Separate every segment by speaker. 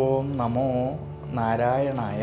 Speaker 1: ഓം നമോ നാരായണായ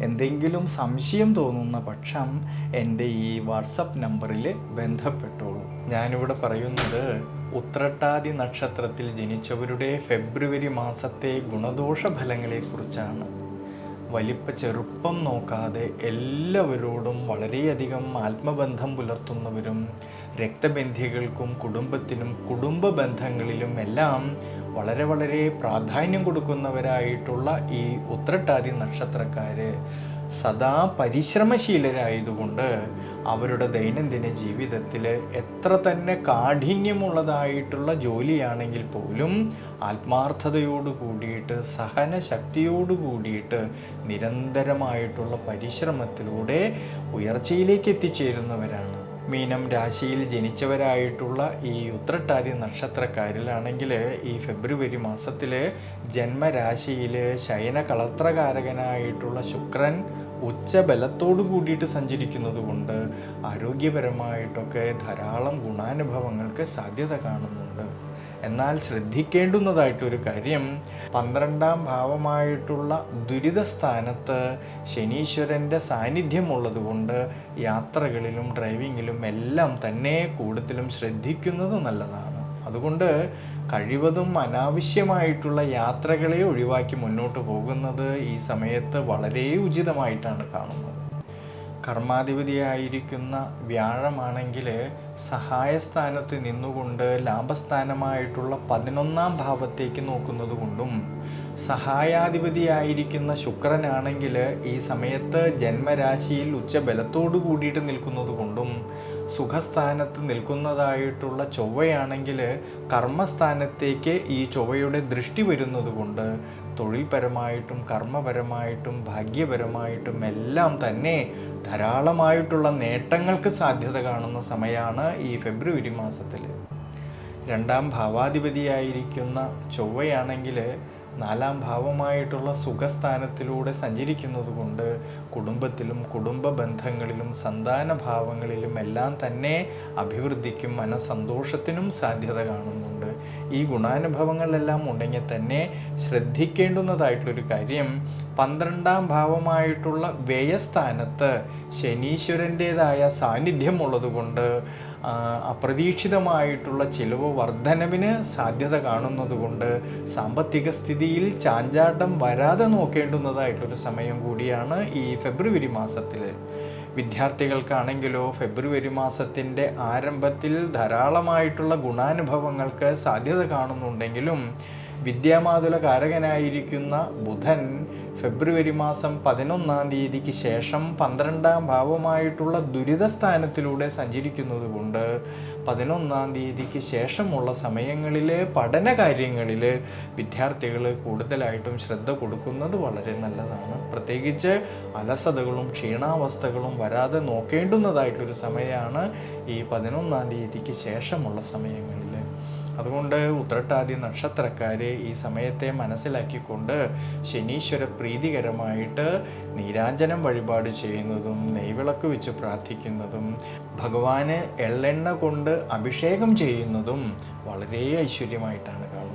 Speaker 1: എന്തെങ്കിലും സംശയം തോന്നുന്ന പക്ഷം എന്റെ ഈ വാട്സപ്പ് നമ്പറിൽ ബന്ധപ്പെട്ടോളൂ. ഞാനിവിടെ പറയുന്നത് ഉത്രട്ടാതി നക്ഷത്രത്തിൽ ജനിച്ചവരുടെ ഫെബ്രുവരി മാസത്തെ ഗുണദോഷ ഫലങ്ങളെക്കുറിച്ചാണ് വലിപ്പ ചെറുപ്പം നോക്കാതെ എല്ലാവരോടും വളരെയധികം ആത്മബന്ധം പുലർത്തുന്നവരും രക്തബന്ധികൾക്കും കുടുംബത്തിനും കുടുംബ ബന്ധങ്ങളിലും എല്ലാം വളരെ വളരെ പ്രാധാന്യം കൊടുക്കുന്നവരായിട്ടുള്ള ഈ ഉത്രട്ടാതി നക്ഷത്രക്കാര്. സദാ പരിശ്രമശീലരായതുകൊണ്ട് അവരുടെ ദൈനംദിന ജീവിതത്തിൽ എത്ര തന്നെ കാഠിന്യമുള്ളതായിട്ടുള്ള ജോലിയാണെങ്കിൽ പോലും ആത്മാർത്ഥതയോട് കൂടിയിട്ട് സഹനശക്തിയോട് കൂടിയിട്ട് നിരന്തരമായിട്ടുള്ള പരിശ്രമത്തിലൂടെ ഉയർച്ചയിലേക്ക് എത്തിച്ചേരുന്നവരാണ്. മീനം രാശിയിൽ ജനിച്ചവരായിട്ടുള്ള ഈ ഉത്രട്ടാതി നക്ഷത്രക്കാരിലാണെങ്കിൽ ഈ ഫെബ്രുവരി മാസത്തിൽ ജന്മരാശിയിൽ ശയന കളത്രകാരകനായിട്ടുള്ള ശുക്രൻ ഉച്ചബലത്തോടു കൂടിയിട്ട് സഞ്ചരിക്കുന്നത് കൊണ്ട് ആരോഗ്യപരമായിട്ടൊക്കെ ധാരാളം ഗുണാനുഭവങ്ങൾക്ക് സാധ്യത കാണുന്നുണ്ട്. എന്നാൽ ശ്രദ്ധിക്കേണ്ടുന്നതായിട്ടൊരു കാര്യം പന്ത്രണ്ടാം ഭാവമായിട്ടുള്ള ദുരിത സ്ഥാനത്ത് ശനീശ്വരന്റെ സാന്നിധ്യമുള്ളതുകൊണ്ട് യാത്രകളിലും ഡ്രൈവിങ്ങിലും എല്ലാം തന്നെ കൂടുതലും ശ്രദ്ധിക്കുന്നത് നല്ലതാണ്. അതുകൊണ്ട് കഴിവതും അനാവശ്യമായിട്ടുള്ള യാത്രകളെ ഒഴിവാക്കി മുന്നോട്ട് പോകുന്നത് ഈ സമയത്ത് വളരെ ഉചിതമായിട്ടാണ് കാണുന്നത്. കർമാധിപതിയായിരിക്കുന്ന വ്യാഴമാണെങ്കിൽ സഹായസ്ഥാനത്ത് നിന്നുകൊണ്ട് ലാഭസ്ഥാനമായിട്ടുള്ള പതിനൊന്നാം ഭാവത്തേക്ക് നോക്കുന്നത് കൊണ്ടും സഹായാധിപതിയായിരിക്കുന്ന ശുക്രനാണെങ്കിൽ ഈ സമയത്ത് ജന്മരാശിയിൽ ഉച്ചബലത്തോടു കൂടിയിട്ട് നിൽക്കുന്നത് കൊണ്ടും സുഖസ്ഥാനത്ത് നിൽക്കുന്നതായിട്ടുള്ള ചൊവ്വയാണെങ്കിൽ കർമ്മസ്ഥാനത്തേക്ക് ഈ ചൊവ്വയുടെ ദൃഷ്ടി വരുന്നത് കൊണ്ട് തൊഴിൽപരമായിട്ടും കർമ്മപരമായിട്ടും ഭാഗ്യപരമായിട്ടും എല്ലാം തന്നെ ധാരാളമായിട്ടുള്ള നേട്ടങ്ങൾക്ക് സാധ്യത കാണുന്ന സമയമാണ് ഈ ഫെബ്രുവരി മാസത്തിൽ രണ്ടാം ഭാവാധിപതിയായിരിക്കുന്ന ചൊവ്വയാണെങ്കിൽ നാലാം ഭാവമായിട്ടുള്ള സുഖസ്ഥാനത്തിലൂടെ സഞ്ചരിക്കുന്നത് കൊണ്ട് കുടുംബത്തിലും കുടുംബ ബന്ധങ്ങളിലും സന്താന ഭാവങ്ങളിലും എല്ലാം തന്നെ അഭിവൃദ്ധിക്കും മനസന്തോഷത്തിനും സാധ്യത കാണുന്നുണ്ട്. ഈ ഗുണാനുഭവങ്ങളെല്ലാം ഉണ്ടെങ്കിൽ തന്നെ ശ്രദ്ധിക്കേണ്ടുന്നതായിട്ടുള്ളൊരു കാര്യം പന്ത്രണ്ടാം ഭാവമായിട്ടുള്ള വ്യയസ്ഥാനത്ത് ശനീശ്വരന്റേതായ സാന്നിധ്യമുള്ളതുകൊണ്ട് അപ്രതീക്ഷിതമായിട്ടുള്ള ചിലവ് വർധനവിന് സാധ്യത കാണുന്നതുകൊണ്ട് സാമ്പത്തിക സ്ഥിതിയിൽ ചാഞ്ചാട്ടം വരാതെ നോക്കേണ്ടുന്നതായിട്ടൊരു സമയം കൂടിയാണ് ഈ ഫെബ്രുവരി മാസത്തിൽ വിദ്യാർത്ഥികൾക്കാണെങ്കിലോ ഫെബ്രുവരി മാസത്തിന്റെ ആരംഭത്തിൽ ധാരാളമായിട്ടുള്ള ഗുണാനുഭവങ്ങൾക്ക് സാധ്യത കാണുന്നുണ്ടെങ്കിലും വിദ്യാമാതുല കാരകനായിരിക്കുന്ന ബുധൻ ഫെബ്രുവരി മാസം പതിനൊന്നാം തീയതിക്ക് ശേഷം പന്ത്രണ്ടാം ഭാവമായിട്ടുള്ള ദുരിത സ്ഥാനത്തിലൂടെ സഞ്ചരിക്കുന്നത് കൊണ്ട് പതിനൊന്നാം തീയതിക്ക് ശേഷമുള്ള സമയങ്ങളിൽ പഠന കാര്യങ്ങളിൽ വിദ്യാർത്ഥികൾ കൂടുതലായിട്ടും ശ്രദ്ധ കൊടുക്കുന്നത് വളരെ നല്ലതാണ്. പ്രത്യേകിച്ച് അലസതകളും ക്ഷീണാവസ്ഥകളും വരാതെ നോക്കേണ്ടുന്നതായിട്ടൊരു സമയമാണ് ഈ പതിനൊന്നാം തീയതിക്ക് ശേഷമുള്ള സമയങ്ങളിൽ അതുകൊണ്ട് ഉത്രട്ടാതി നക്ഷത്രക്കാരെ ഈ സമയത്തെ മനസ്സിലാക്കിക്കൊണ്ട് ശനീശ്വര പ്രീതികരമായിട്ട് നീരാഞ്ജനം വഴിപാട് ചെയ്യുന്നതും നെയ്വിളക്ക് വെച്ച് പ്രാർത്ഥിക്കുന്നതും ഭഗവാന് എള്ളെണ്ണ കൊണ്ട് അഭിഷേകം ചെയ്യുന്നതും വളരെ ഐശ്വര്യമായിട്ടാണ് കാണുന്നത്.